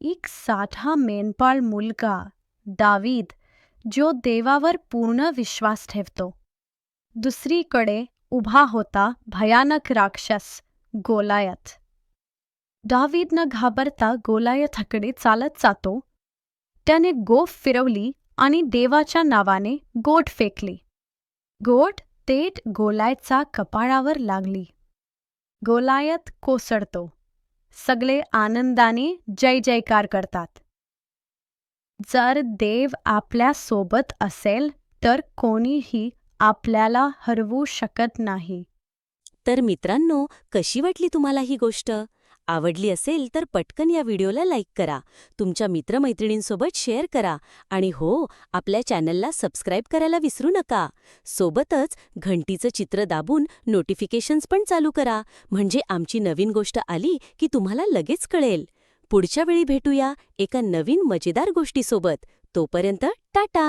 एक साधा मेंढपाळ मुलगा दावीद जो देवावर पूर्ण विश्वास ठेवतो. दुसरीकडे उभा होता भयानक राक्षस गोलायत. दावीद न घाबरता गोलायथकडे चालत जातो. त्याने गोफ फिरवली आणि देवाच्या नावाने गोट फेकली. गोट थेट गोलायतचा कपाळावर लागली. गोलायत कोसळतो. सगळे आनंदाने जय जयकार करतात. जर देव आपल्यासोबत असेल तर कोणीही आपल्याला हरवू शकत नाही. तर मित्रांनो कशी वाटली तुम्हाला ही गोष्ट? आवडली असेल तर पटकन या व्हिडिओला लाईक करा. तुमच्या मित्रमैत्रिणींसोबत शेअर करा. आणि हो आपल्या चॅनलला सबस्क्राईब करायला विसरू नका. सोबतच घंटीचं चित्र दाबून नोटिफिकेशन्स पण चालू करा. म्हणजे आमची नवीन गोष्ट आली की तुम्हाला लगेच कळेल. पुढच्या वेळी भेटूया एका नवीन मजेदार गोष्टीसोबत. तोपर्यंत टाटा!